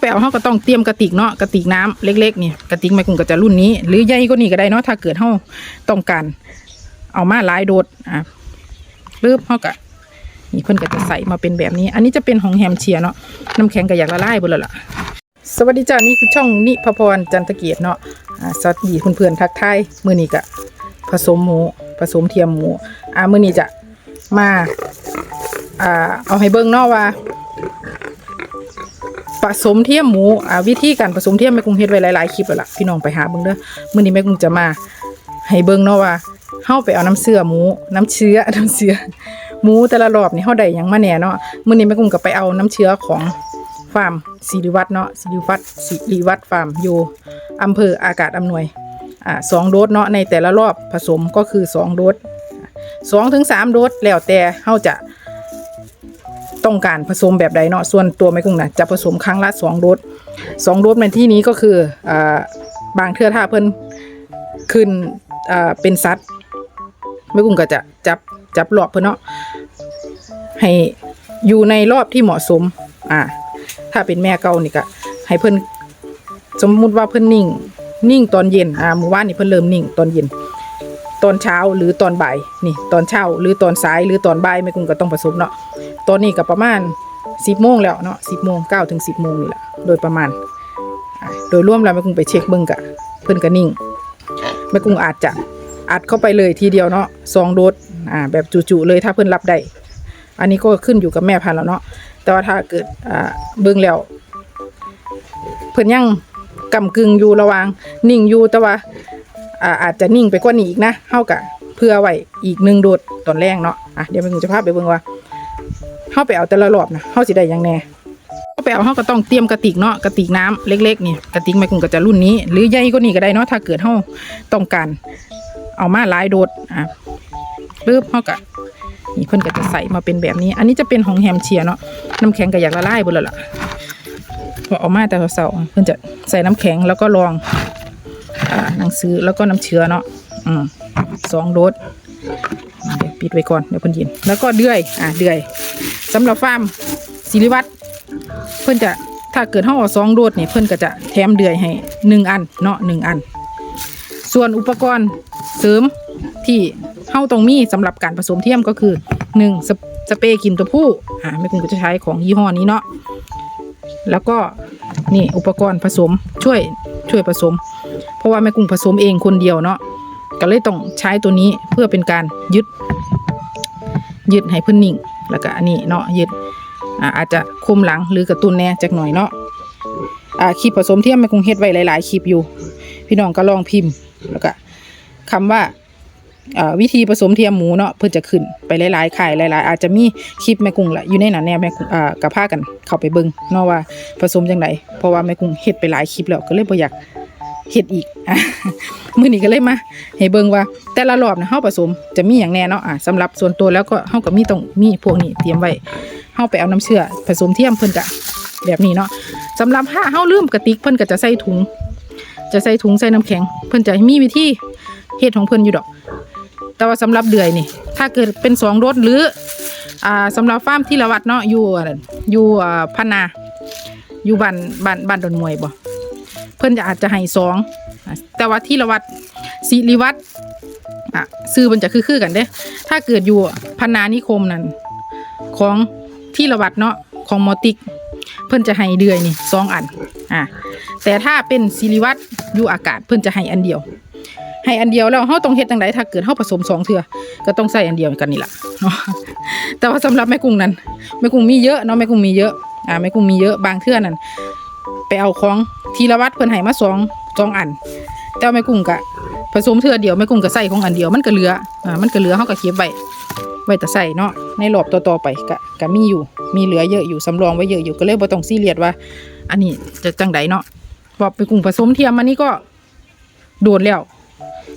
ไปเอาเขาก็ต้องเตรียมกระติกเนาะกระติกน้ำเล็กๆนี่กระติกไม่กุ้งก็จะรุ่นนี้ หรือใหญ่ก็นี่ก็ได้เนาะถ้าเกิดเขาต้องการเอามาหลายโดดอะปึ๊บเขาก็นี่เพิ่นก็จะใส่มาเป็นแบบนี้ อันนี้จะเป็นของแฮมเชียเนาะน้ำแข็งก็อยากละลายบดแล้วล่ะ สวัสดีจ้านี่คือช่องนิพพรจันทเกียรติเนาะอ่าสวัสดีเพื่อนๆทักทายมือนี้ก็ผสมหมูผสมเทียมหมูอ่ามือนี้จะมาอ่าเอาให้เบิ่งเนาะว่า ผสมเทียมหมูอ่าวิธีการผสมเทียมแม่กุ้งเฮ็ดไว้หลายๆคลิปแล้วล่ะพี่น้องไปหาเบิ่งเด้อมื้อนี้แม่กุ้งจะมา ให้เบิ่งเนาะว่าเฮาไปเอาน้ำเชื่อหมู น้ำเชื้อน้ำเชื้อหมูแต่ละรอบนี่เฮาได้หยังมาแหน่เนาะมื้อนี้แม่กุ้งก็ไปเอาน้ำเชื้อของฟาร์มสิริวัฒน์เนาะสิริวัฒน์สิริวัฒน์ฟาร์มอยู่อำเภออากาศอำนวยอ่าสองโดสเนาะในแต่ละรอบผสมก็คือสองโดสสองถึงสามโดสแล้วแต่เฮาจะ ต้องการผสมแบบใดเนาะส่วนตัวแม่กุ้งนะจะผสมครั้งละสองโดสสองโดสในที่นี้ก็คืออ่าบางเทื่อถ้าเพิ่นขึ้นอ่าเป็นสัตว์แม่กุ้งก็จะจับจับรอบเพิ่นเนาะให้อยู่ในรอบที่เหมาะสมอ่าถ้าเป็นแม่เก่านี่ก็ให้เพิ่นสมมุติว่าเพิ่นนิ่ง นิ่งตอนเย็นอ่าเมื่อวานนี่เพิ่นเริ่มนิ่งตอนเย็น ตอนเช้าหรือตอนบ่ายนี่ ตอนเช้าหรือตอนสายหรือตอนบ่ายแม่กุ้งก็ต้องผสมเนาะ ตอนนี้ก็ประมาณสิบโมงแล้วเนาะสิบโมงเก้าถึงสิบโมงนี่แหละโดยประมาณ โดยร่วมแล้วแม่กุ้งไปเช็คเบิ้งกะเพิ่นก็นิ่งแม่กุ้งอาจจะอัดเข้าไปเลยทีเดียวเนาะสองโดสอ่าแบบจู่ๆเลยถ้าเพิ่นรับได้อันนี้ก็ขึ้นอยู่กับแม่พันธุ์แล้วเนาะแต่ว่าถ้าเกิดอ่าเบิ้งแล้ว เพิ่นยังกำกึ่งอยู่ระวางนิ่งอยู่แต่ว่าอ่าอาจจะนิ่งไปกว่านี้อีกนะเฮากะเพื่อไว้อีกหนึ่งโดสตอนแรกเนาะอะเดี๋ยวแม่กุ้งจะพาไปเบิ่งว่า เข้าไปเอาแต่ละรอบนะเข้าสิได้ยังแน่เข้าไปเอาเขาก็ต้องเตรียมกระติกเนาะกระติกน้ำเล็กๆนี่กระติกไม่กุ้งก็จะรุ่นนี้ หรือใหญ่ก็นี่ก็ได้เนาะถ้าเกิดเขาต้องการเอามาหลายโดดอะปึ๊บเขาก็นี่เพิ่อนก็จะใส่มาเป็นแบบนี้ อันนี้จะเป็นของแฮมเชียเนาะน้ำแข็งก็อยากละลายบดแล้วล่ะพอเออกมาแต่เสาเพิ่อนจะใส่น้ำแข็งแล้วก็รองอ่าหนังสือแล้วก็น้ำเชื้อเนาะอืมสองโดดเดี๋ยวปิดไว้ก่อนเดี๋ยวเพิ่นเย็นแล้วก็เดือยอะเดือย สำหรับฟาร์มศิริวัตรเพิ่อนจะถ้าเกิดห้าเอสองโดดเนี่ยเพิ่อนก็จะแถมเดือยให้หนึ่งอันเนาะหนึ่งอัน ส่วนอุปกรณ์เสริมที่เฮาต้องมีสำหรับการผสมเทียมก็คือหนึ่งสเปสเปรย์กลินตัวผู้อ่าแม่คุณก็จะใช้ของยี่ห้อนี้เนาะแล้วก็นี่อุปกรณ์ผสมช่วยช่วยผสม เพราะว่าแม่กุ้งผสมเองคนเดียวเนาะก็เลยต้องใช้ตัวนี้เพื่อเป็นการยึดยึดให้เพิ่อนนิ่ง แล้วก็อันนี้เนาะยึดอาจจะคุมหลังหรือกระตุ้นแน่จักหน่อยเนาะคลิปผสมเทียมแม่คงเฮ็ดไว้หลาย ๆ คลิปอยู่ พี่น้องก็ลองพิมพ์ แล้วก็คำว่าอ่าวิธีผสมเทียมหมูเนาะเพิ่นจะขึ้นไปหลายๆข่ายหลาย ๆ อาจจะมีคลิปแม่กุ้งละอยู่ในหนันแน่แม่กุ้งกับพากันเข้าไปเบิ่งเนาะว่าผสมจังไดเพราะว่าแม่กุ้งเฮ็ดไปหลายคลิปแล้วก็เลยบ่อยาก เฮ็ดอีกอะมื้อนี้ก็เลยมาให้เบิ่งว่า แต่ละรอบนะเฮาผสมจะมีอย่างแน่เนาะอะสำหรับส่วนตัวแล้วก็เฮาก็มีต้องมีพวกนี้เตรียมไว้เฮาไปเอาน้ำเชื่อผสมเทียมเพิ่นก็แบบนี้เนาะสำหรับถ้าเฮาลืมกระติกเพิ่นก็จะใส่ถุง จะใส่ถุงใส่น้ำแข็ง เพิ่นจะมีวิธีเฮ็ดของเพิ่นอยู่ดอก แต่ว่าสำหรับเดือยนี่ ถ้าเกิดเป็นสองรถหรืออ่าสำหรับฟาร์มที่ละวัดเนาะอยู่อยู่อ่าพนาอยู่บ้านบ้านบ้านดอนมวยบ่ เพิ่นจะอาจจะให้สองแต่ว่าที่ละวัดสิริวัตรอะซื้อมันจะคือๆกันเด้ ถ้าเกิดอยู่พันนานิคมนั่นของที่ละวัดเนาะของมอติก เพิ่นจะให้เดือยนี่สองอันอะแต่ถ้าเป็นสิริวัตรอยู่อากาศเพิ่นจะให้อันเดียวให้อันเดียวแล้วเฮาต้องเฮ็ดจังไดถ้าเกิดเฮาผสมสองเทื่อก็ต้องใส่อันเดียวกันนี่ล่ะเนาะแต่ว่าสำหรับแม่กุ้งนั้นแม่กุ้งมีเยอะเนาะแม่กุ้งมีเยอะอ่าแม่กุ้งมีเยอะบางเทื่อนั้นไปเอาของ ทีละวัดเพิ่นให้มาสองสองอัน แต่ว่าแม่กุ้งก็ผสมเทือเดียวแม่กุ้งก็ใส่ของอันเดียวมันก็เหลืออ่ามันก็เหลือเฮาก็เก็บไว้ไว้แต่ใส่เนาะในรอบต่อๆไปก็ก็มีอยู่มีเหลือเยอะอยู่สำรองไว้เยอะอยู่ก็เลยบ่ต้องซีเรียสว่า อันนี้จะจังไดเนาะพอไปกุ้งผสมเทียมอันนี้ก็โดนแล้ว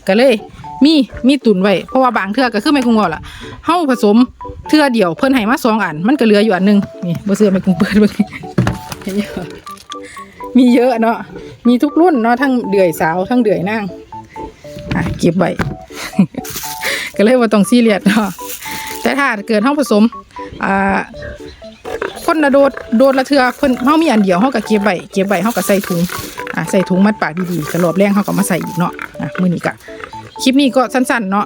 ก็เลยมีมีตุนไว้เพราะว่าบางเทือก็คือไม่กุ้งว่าล่ะเฮาผสมเทือเดียวเพิ่นให้มาสองอัน มันก็เหลืออยู่อันหนึงนี่บ่เชื่อไม่กุ้งเปิดเบิ่ง มีเยอะเนาะมีทุกรุ่นเนาะทั้งเดือยสาวทั้งเดือยนางอะเก็บไว้ ก็เลยว่าต้องซีเรียสเนาะแต่ถ้าเกิดเฮาผสมอ่าคนละโดดโดดละเทือเพิ่นเฮามีอันเดียวเฮาก็เก็บไว้เก็บไว้เฮาก็ใส่ถุงอะใส่ถุงมัดปากดีๆก็รอบแรงเฮาก็มาใส่อีกเนาะอะมื้อนี้ก็คลิปนี้ก็สั้นๆเนาะ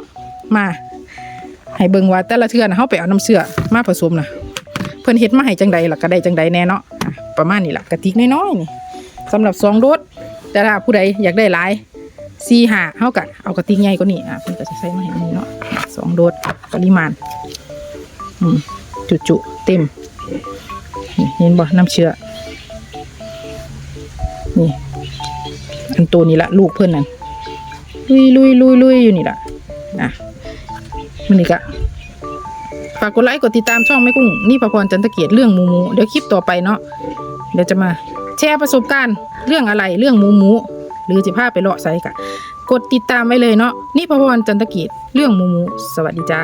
มาให้เบิ่งว่าแต่ละเทือนะเฮาไปเอาน้ำเชื่อมาผสมนะเพิ่นเฮ็ดมาให้จังใดล่ะก็ได้จังใดแน่เนาะอะประมาณนี้ล่ะกระติกน้อยๆนี่ สำหรับสองโดสแต่ถ้าผู้ใดอยากได้หลายสี่หาเฮาก็เอากระติกใหญ่กว่านี้อะเพิ่นก็จะใส่มาให้นนี้เนาะสองโดสปริมาณอืมจุๆเต็มนี่เห็นบ่น้ำเชื่อนี่อันตัวนี้ละลูกเพิ่นนั่นลุยลุยลุยลุยอยู่นี่ละอะมันนี่กะฝากกดไลค์กดติดตามช่องแม่กุ้งนี่ประพรจันทเกียรติเรื่องหมูหมูเดี๋ยวคลิปต่อไปเนาะเดี๋ยวจะมา แชร์ประสบการณ์เรื่องอะไรเรื่องหมูหมูหรือจะพาไปเลาะไซกะกดติดตามไว้เลยเนาะนี่พระพรจันทเกียรติเรื่องหมูหมูสวัสดีจ้า